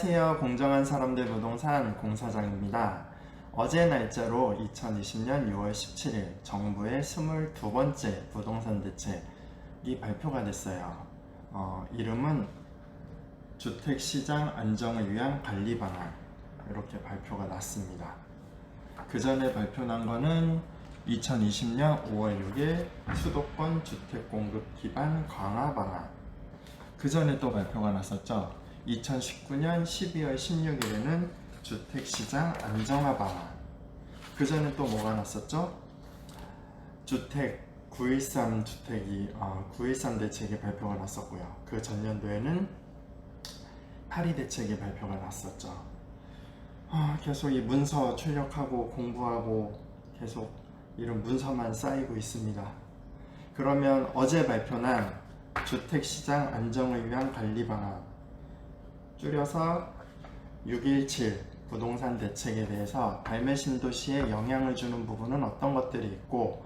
안녕하세요. 공정한 사람들 부동산 공사장입니다. 어제 날짜로 2020년 6월 17일 정부의 22번째 부동산 대책이 발표가 됐어요. 어, 이름은 주택시장 안정을 위한 관리 방안 이렇게 발표가 났습니다. 그 전에 발표난 거는 2020년 5월 6일 수도권 주택 공급 기반 강화 방안 그 전에 또 발표가 났었죠. 2019년 12월 16일에는 주택시장 안정화 방안. 그 전에 또 뭐가 났었죠? 주택 913 주택이 어, 913 대책이 발표가 났었고요. 그 전년도에는 82 대책이 발표가 났었죠. 아, 계속 이 문서 출력하고 공부하고 계속 이런 문서만 쌓이고 있습니다. 그러면 어제 발표난 주택시장 안정을 위한 관리 방안 줄여서 617 부동산 대책에 대해서 갈매 신도시에 영향을 주는 부분은 어떤 것들이 있고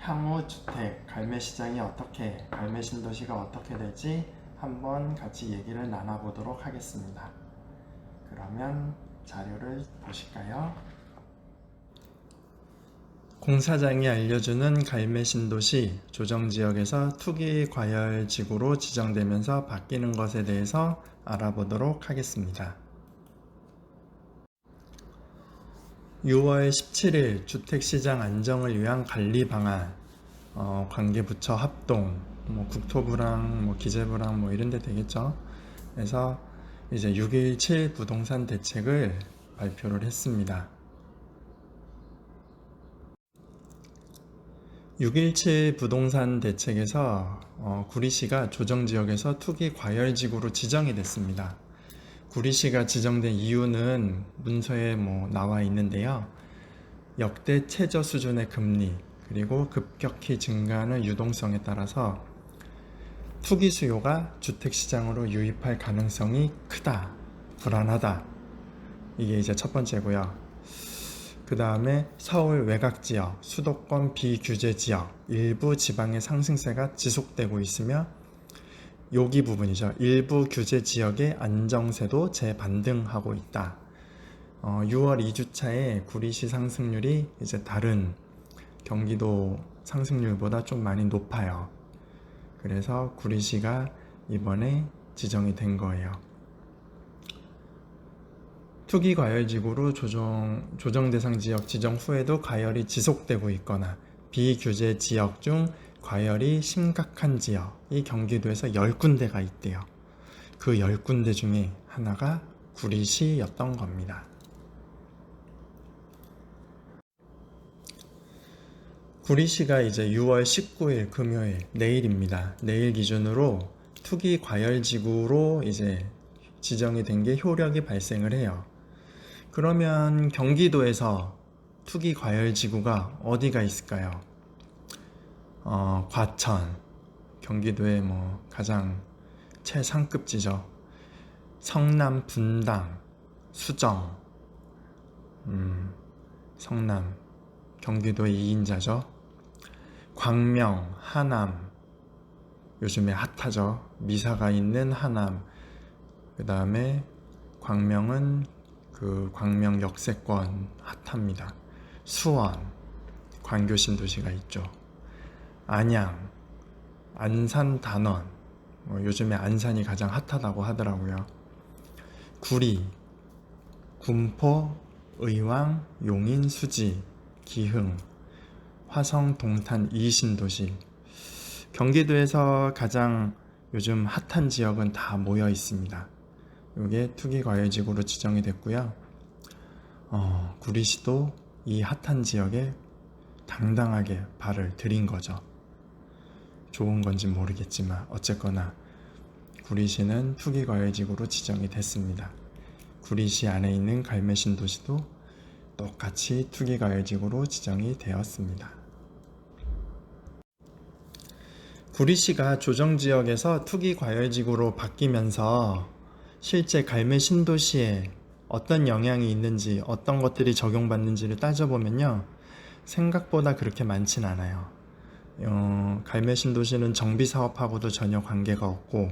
향후 주택 갈매 시장이 어떻게 갈매 신도시가 어떻게 될지 한번 같이 얘기를 나눠보도록 하겠습니다. 그러면 자료를 보실까요? 공사장이 알려주는 갈매 신도시 조정 지역에서 투기 과열 지구로 지정되면서 바뀌는 것에 대해서 알아보도록 하겠습니다. 6월 17일 주택시장 안정을 위한 관리 방안, 어, 관계부처 합동, 뭐 국토부랑 뭐 기재부랑 뭐 이런 데 되겠죠. 그래서 이제 617 부동산 대책을 발표를 했습니다. 617 부동산 대책에서 어, 구리시가 조정지역에서 투기 과열지구로 지정이 됐습니다. 구리시가 지정된 이유는 문서에 뭐 나와 있는데요. 역대 최저 수준의 금리 그리고 급격히 증가하는 유동성에 따라서 투기 수요가 주택시장으로 유입할 가능성이 크다, 불안하다. 이게 이제 첫 번째고요. 그 다음에 서울 외곽 지역, 수도권 비규제 지역, 일부 지방의 상승세가 지속되고 있으며 여기 부분이죠. 일부 규제 지역의 안정세도 재반등하고 있다. 어, 6월 2주차에 구리시 상승률이 이제 다른 경기도 상승률보다 좀 많이 높아요. 그래서 구리시가 이번에 지정이 된 거예요. 투기 과열지구로 조정, 조정 대상 지역 지정 후에도 과열이 지속되고 있거나 비규제 지역 중 과열이 심각한 지역이 경기도에서 10군데가 있대요. 그 10군데 중에 하나가 구리시였던 겁니다. 구리시가 이제 6월 19일 금요일 내일입니다. 내일 기준으로 투기 과열 지구로 이제 지정이 된 게 효력이 발생을 해요. 그러면 경기도에서 투기 과열 지구가 어디가 있을까요? 어, 과천, 경기도의 뭐 가장 최상급지죠. 성남 분당, 수정, 음, 성남, 경기도의 2인자죠. 광명, 하남, 요즘에 핫하죠. 미사가 있는 하남, 그 다음에 광명은 그 광명 역세권 핫합니다. 수원, 광교 신도시가 있죠. 안양, 안산 단원, 뭐 요즘에 안산이 가장 핫하다고 하더라고요. 구리, 군포, 의왕, 용인, 수지, 기흥, 화성, 동탄, 이신도시. 경기도에서 가장 요즘 핫한 지역은 다 모여 있습니다. 이게 투기 과열지구로 지정이 됐고요. 어, 구리시도 이 핫한 지역에 당당하게 발을 들인 거죠. 좋은 건지 모르겠지만 어쨌거나 구리시는 투기 과열지구로 지정이 됐습니다. 구리시 안에 있는 갈매신 도시도 똑같이 투기 과열지구로 지정이 되었습니다. 구리시가 조정지역에서 투기 과열지구로 바뀌면서 실제 갈매 신도시에 어떤 영향이 있는지 어떤 것들이 적용받는지를 따져보면요 생각보다 그렇게 많진 않아요 어, 갈매 신도시는 정비 사업하고도 전혀 관계가 없고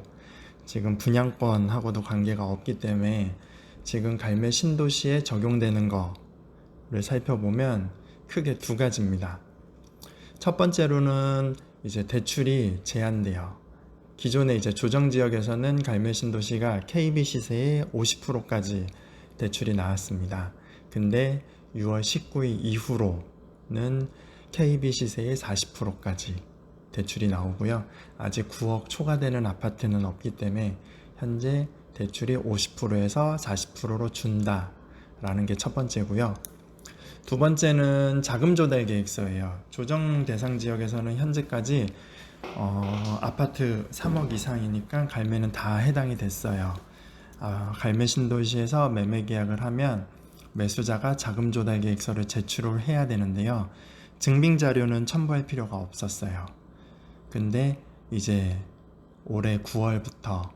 지금 분양권하고도 관계가 없기 때문에 지금 갈매 신도시에 적용되는 거를 살펴보면 크게 두 가지입니다. 첫 번째로는 이제 대출이 제한돼요. 기존에 이제 조정 지역에서는 갈매 신도시가 KB 시세의 50%까지 대출이 나왔습니다. 근데 6월 19일 이후로는 KB 시세의 40%까지 대출이 나오고요. 아직 9억 초과되는 아파트는 없기 때문에 현재 대출이 50%에서 40%로 준다라는 게 첫 번째고요. 두 번째는 자금 조달 계획서예요. 조정 대상 지역에서는 현재까지 어, 아파트 3억 이상이니까 갈매는 다 해당이 됐어요. 아, 갈매 신도시에서 매매 계약을 하면 매수자가 자금 조달 계획서를 제출을 해야 되는데요. 증빙 자료는 첨부할 필요가 없었어요. 근데 이제 올해 9월부터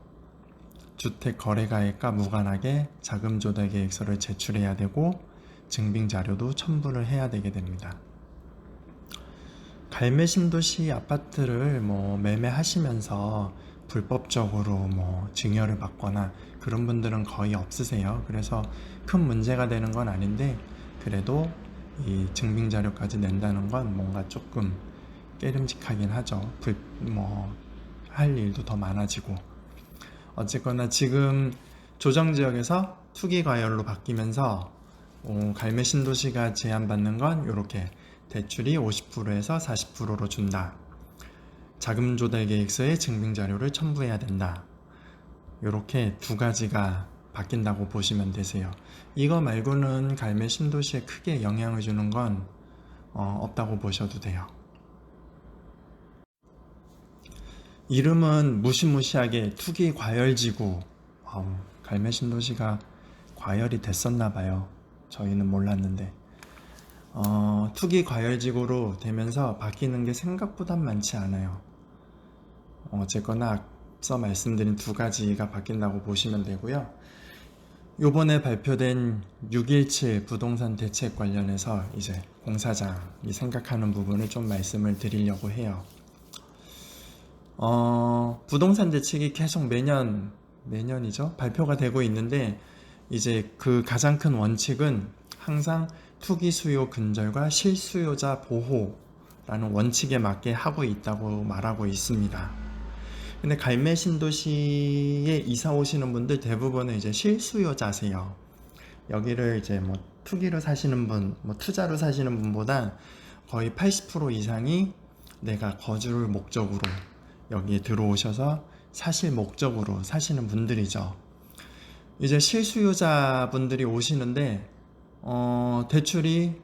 주택 거래가액과 무관하게 자금 조달 계획서를 제출해야 되고 증빙 자료도 첨부를 해야 되게 됩니다. 갈매 신도시 아파트를 뭐 매매하시면서 불법적으로 뭐 증여를 받거나 그런 분들은 거의 없으세요. 그래서 큰 문제가 되는 건 아닌데 그래도 이 증빙 자료까지 낸다는 건 뭔가 조금 깨름직하긴 하죠. 불, 뭐, 할 일도 더 많아지고. 어쨌거나 지금 조정 지역에서 투기 과열로 바뀌면서 어, 갈매 신도시가 제한받는 건 이렇게 대출이 50%에서 40%로 준다. 자금 조달 계획서에 증빙 자료를 첨부해야 된다. 이렇게 두 가지가 바뀐다고 보시면 되세요. 이거 말고는 갈매 신도시에 크게 영향을 주는 건 어, 없다고 보셔도 돼요. 이름은 무시무시하게 투기 과열지구. 아우, 갈매 신도시가 과열이 됐었나 봐요. 저희는 몰랐는데. 어, 투기 과열지구로 되면서 바뀌는 게 생각보다 많지 않아요. 어쨌거나 앞서 말씀드린 두 가지가 바뀐다고 보시면 되고요. 요번에 발표된 617 부동산 대책 관련해서 이제 공사장이 생각하는 부분을 좀 말씀을 드리려고 해요. 어, 부동산 대책이 계속 매년, 매년이죠? 발표가 되고 있는데, 이제 그 가장 큰 원칙은 항상 투기 수요 근절과 실수요자 보호라는 원칙에 맞게 하고 있다고 말하고 있습니다. 근데 갈매 신도시에 이사 오시는 분들 대부분은 이제 실수요자세요. 여기를 이제 뭐 투기로 사시는 분, 뭐 투자로 사시는 분보다 거의 80% 이상이 내가 거주를 목적으로 여기에 들어오셔서 사실 목적으로 사시는 분들이죠. 이제 실수요자 분들이 오시는데 어, 대출이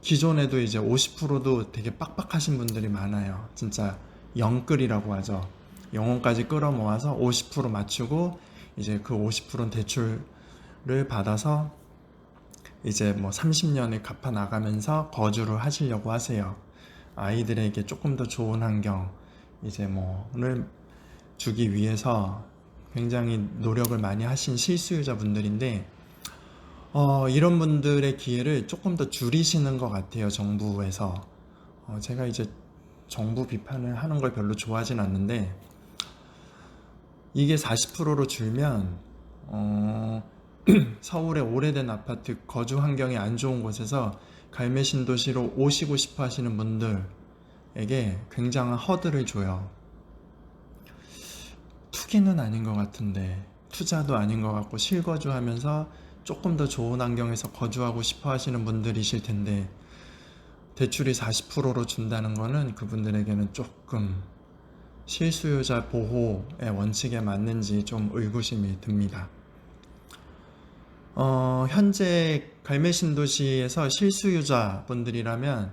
기존에도 이제 50%도 되게 빡빡하신 분들이 많아요. 진짜 영끌이라고 하죠. 영혼까지 끌어모아서 50% 맞추고 이제 그 50%는 대출을 받아서 이제 뭐 30년을 갚아 나가면서 거주를 하시려고 하세요. 아이들에게 조금 더 좋은 환경 이제 뭐를 주기 위해서 굉장히 노력을 많이 하신 실수요자분들인데 어, 이런 분들의 기회를 조금 더 줄이시는 것 같아요 정부에서 어, 제가 이제 정부 비판을 하는 걸 별로 좋아하진 않는데 이게 40%로 줄면 어, 서울의 오래된 아파트 거주 환경이 안 좋은 곳에서 갈매 신도시로 오시고 싶어 하시는 분들에게 굉장한 허들을 줘요. 투기는 아닌 것 같은데 투자도 아닌 것 같고 실거주하면서 조금 더 좋은 환경에서 거주하고 싶어 하시는 분들이실 텐데 대출이 40%로 준다는 거는 그분들에게는 조금 실수요자 보호의 원칙에 맞는지 좀 의구심이 듭니다. 어, 현재 갈매 신도시에서 실수요자 분들이라면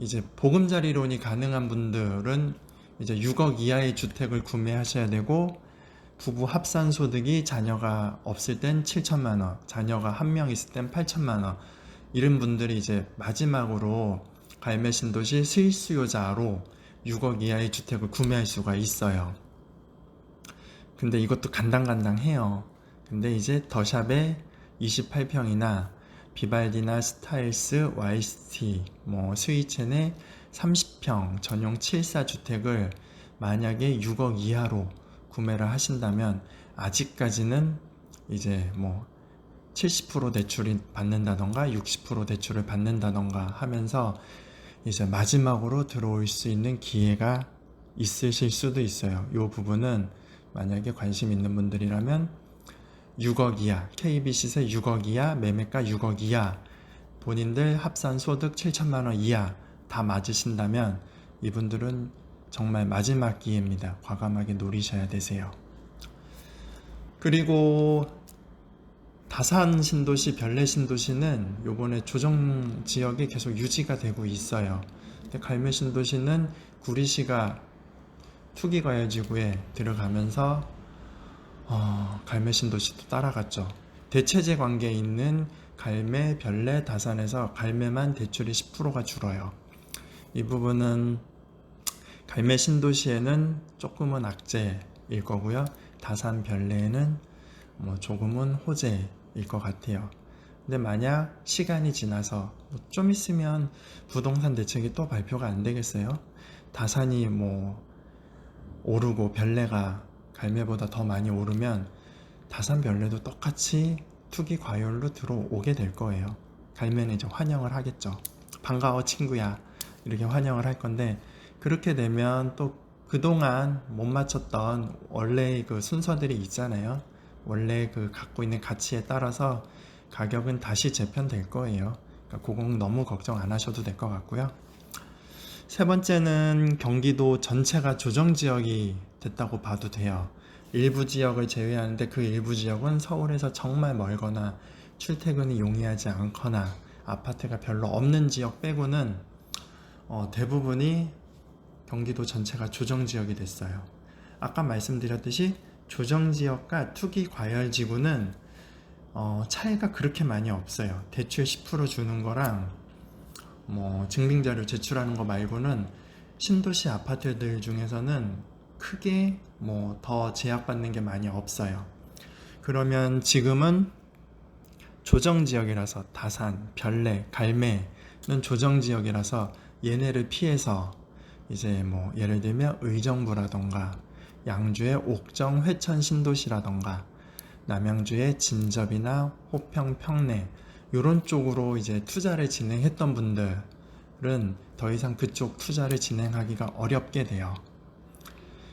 이제 보금자리론이 가능한 분들은 이제 6억 이하의 주택을 구매하셔야 되고 부부 합산 소득이 자녀가 없을 땐 7천만 원, 자녀가 한 명 있을 땐 8천만 원. 이런 분들이 이제 마지막으로 갈매 신도시 실수요자로 6억 이하의 주택을 구매할 수가 있어요. 근데 이것도 간당간당해요. 근데 이제 더샵에 28평이나 비발디나 스타일스, YST, 뭐 스위첸의 30평 전용 7사 주택을 만약에 6억 이하로 구매를 하신다면 아직까지는 이제 뭐 70% 대출이 받는다던가 60% 대출을 받는다던가 하면서 이제 마지막으로 들어올 수 있는 기회가 있으실 수도 있어요. 이 부분은 만약에 관심 있는 분들이라면 6억 이하, KB 시세 6억 이하, 매매가 6억 이하, 본인들 합산 소득 7천만 원 이하 다 맞으신다면 이분들은 정말 마지막 기회입니다. 과감하게 노리셔야 되세요. 그리고 다산 신도시, 별내 신도시는 요번에 조정 지역에 계속 유지가 되고 있어요. 근데 갈매 신도시는 구리시가 투기과열지구에 들어가면서 어, 갈매 신도시도 따라갔죠. 대체제 관계에 있는 갈매, 별내, 다산에서 갈매만 대출이 10%가 줄어요. 이 부분은 갈매 신도시에는 조금은 악재일 거고요. 다산 별내에는 뭐 조금은 호재일 것 같아요. 근데 만약 시간이 지나서 뭐 좀 있으면 부동산 대책이 또 발표가 안 되겠어요? 다산이 뭐 오르고 별내가 갈매보다 더 많이 오르면 다산 별내도 똑같이 투기 과열로 들어오게 될 거예요. 갈매는 이제 환영을 하겠죠. 반가워 친구야 이렇게 환영을 할 건데 그렇게 되면 또 그동안 못 맞췄던 원래 그 순서들이 있잖아요. 원래 그 갖고 있는 가치에 따라서 가격은 다시 재편될 거예요. 그러니까 그건 너무 걱정 안 하셔도 될 것 같고요. 세 번째는 경기도 전체가 조정 지역이 됐다고 봐도 돼요. 일부 지역을 제외하는데 그 일부 지역은 서울에서 정말 멀거나 출퇴근이 용이하지 않거나 아파트가 별로 없는 지역 빼고는 어, 대부분이 경기도 전체가 조정 지역이 됐어요. 아까 말씀드렸듯이 조정 지역과 투기 과열 지구는 어, 차이가 그렇게 많이 없어요. 대출 10% 주는 거랑 뭐 증빙 자료 제출하는 거 말고는 신도시 아파트들 중에서는 크게 뭐 더 제약받는 게 많이 없어요. 그러면 지금은 조정 지역이라서 다산, 별내, 갈매는 조정 지역이라서 얘네를 피해서 이제 뭐 예를 들면 의정부라던가 양주의 옥정 회천 신도시라던가 남양주의 진접이나 호평 평내 이런 쪽으로 이제 투자를 진행했던 분들은 더 이상 그쪽 투자를 진행하기가 어렵게 돼요.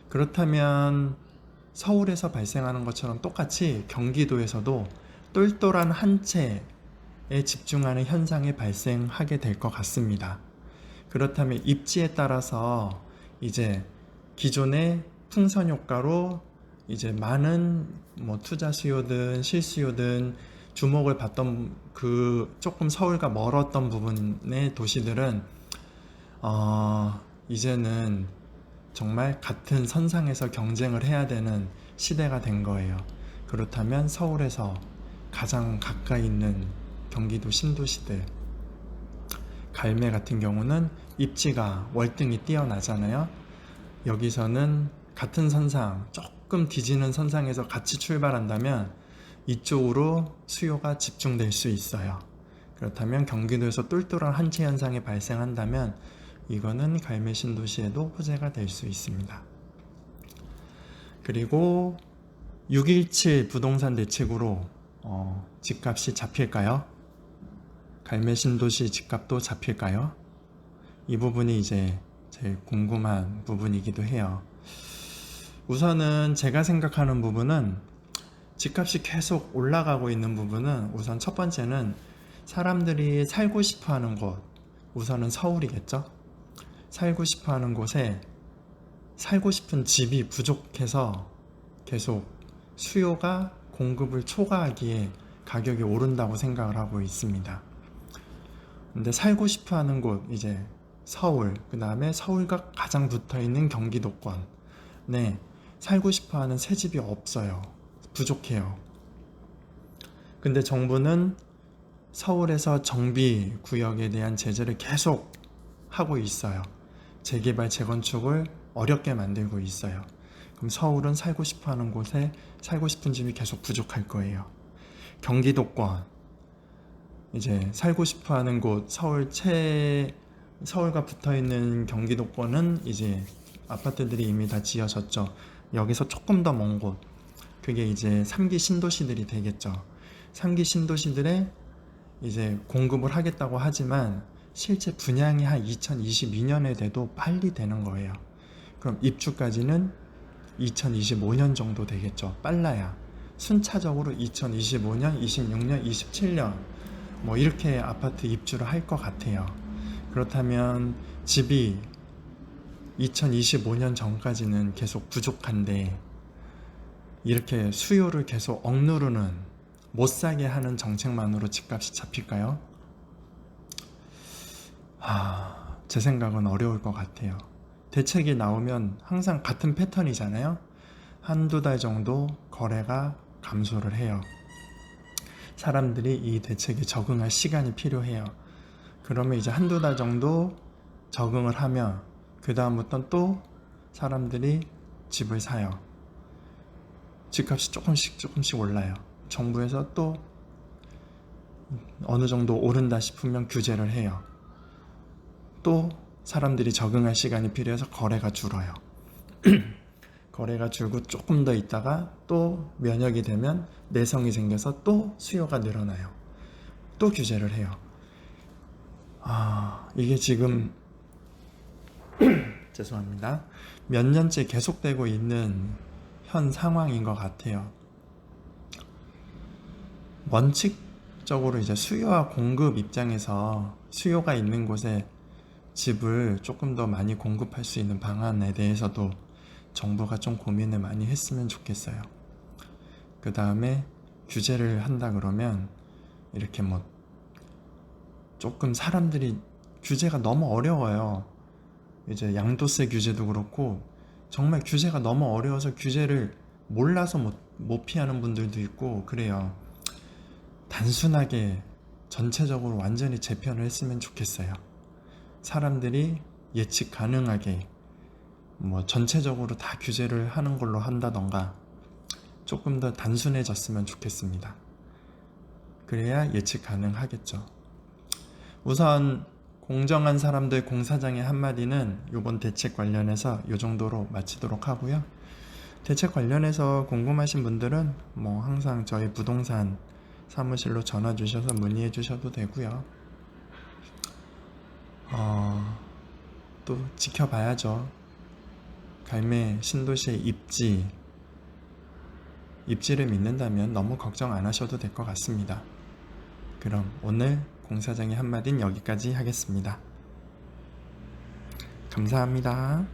그렇다면 서울에서 발생하는 것처럼 똑같이 경기도에서도 똘똘한 한 채에 집중하는 현상이 발생하게 될 것 같습니다. 그렇다면 입지에 따라서 이제 기존의 풍선 효과로 이제 많은 뭐 투자 수요든 실수요든 주목을 받던 그 조금 서울과 멀었던 부분의 도시들은 어 이제는 정말 같은 선상에서 경쟁을 해야 되는 시대가 된 거예요. 그렇다면 서울에서 가장 가까이 있는 경기도 신도시들 갈매 같은 경우는 입지가 월등히 뛰어나잖아요. 여기서는 같은 선상, 조금 뒤지는 선상에서 같이 출발한다면 이쪽으로 수요가 집중될 수 있어요. 그렇다면 경기도에서 똘똘한 한치 현상이 발생한다면 이거는 갈매 신도시에도 호재가 될 수 있습니다. 그리고 617 부동산 대책으로 어, 집값이 잡힐까요? 갈매 신도시 집값도 잡힐까요? 이 부분이 이제 제일 궁금한 부분이기도 해요. 우선은 제가 생각하는 부분은 집값이 계속 올라가고 있는 부분은 우선 첫 번째는 사람들이 살고 싶어 하는 곳, 우선은 서울이겠죠? 살고 싶어 하는 곳에 살고 싶은 집이 부족해서 계속 수요가 공급을 초과하기에 가격이 오른다고 생각을 하고 있습니다. 근데 살고 싶어 하는 곳, 이제 서울, 그 다음에 서울과 가장 붙어 있는 경기도권. 네, 살고 싶어 하는 새 집이 없어요. 부족해요. 근데 정부는 서울에서 정비 구역에 대한 제재를 계속 하고 있어요. 재개발, 재건축을 어렵게 만들고 있어요. 그럼 서울은 살고 싶어 하는 곳에 살고 싶은 집이 계속 부족할 거예요. 경기도권, 이제 살고 싶어 하는 곳, 서울 최, 서울과 붙어 있는 경기도권은 이제 아파트들이 이미 다 지어졌죠. 여기서 조금 더 먼 곳. 그게 이제 3기 신도시들이 되겠죠. 3기 신도시들에 이제 공급을 하겠다고 하지만 실제 분양이 한 2022년에 돼도 빨리 되는 거예요. 그럼 입주까지는 2025년 정도 되겠죠. 빨라야. 순차적으로 2025년, 26년, 27년 뭐 이렇게 아파트 입주를 할 것 같아요. 그렇다면 집이 2025년 전까지는 계속 부족한데 이렇게 수요를 계속 억누르는 못 사게 하는 정책만으로 집값이 잡힐까요? 아, 제 생각은 어려울 것 같아요. 대책이 나오면 항상 같은 패턴이잖아요. 한두 달 정도 거래가 감소를 해요. 사람들이 이 대책에 적응할 시간이 필요해요. 그러면 이제 한두 달 정도 적응을 하면 그다음부터는 또 사람들이 집을 사요. 집값이 조금씩 조금씩 올라요. 정부에서 또 어느 정도 오른다 싶으면 규제를 해요. 또 사람들이 적응할 시간이 필요해서 거래가 줄어요. 거래가 줄고 조금 더 있다가 또 면역이 되면 내성이 생겨서 또 수요가 늘어나요. 또 규제를 해요. 아, 이게 지금 죄송합니다. 몇 년째 계속되고 있는 현 상황인 것 같아요. 원칙적으로 이제 수요와 공급 입장에서 수요가 있는 곳에 집을 조금 더 많이 공급할 수 있는 방안에 대해서도 정부가 좀 고민을 많이 했으면 좋겠어요. 그 다음에 규제를 한다 그러면 이렇게 뭐 조금 사람들이 규제가 너무 어려워요. 이제 양도세 규제도 그렇고 정말 규제가 너무 어려워서 규제를 몰라서 못, 못 피하는 분들도 있고 그래요. 단순하게 전체적으로 완전히 재편을 했으면 좋겠어요. 사람들이 예측 가능하게 뭐 전체적으로 다 규제를 하는 걸로 한다던가 조금 더 단순해졌으면 좋겠습니다. 그래야 예측 가능하겠죠. 우선 공정한 사람들 공사장의 한마디는 이번 대책 관련해서 이 정도로 마치도록 하고요. 대책 관련해서 궁금하신 분들은 뭐 항상 저희 부동산 사무실로 전화 주셔서 문의해 주셔도 되고요. 어, 또 지켜봐야죠. 갈매 신도시의 입지, 입지를 믿는다면 너무 걱정 안 하셔도 될 것 같습니다. 그럼 오늘 공사장의 한마디는 여기까지 하겠습니다. 감사합니다.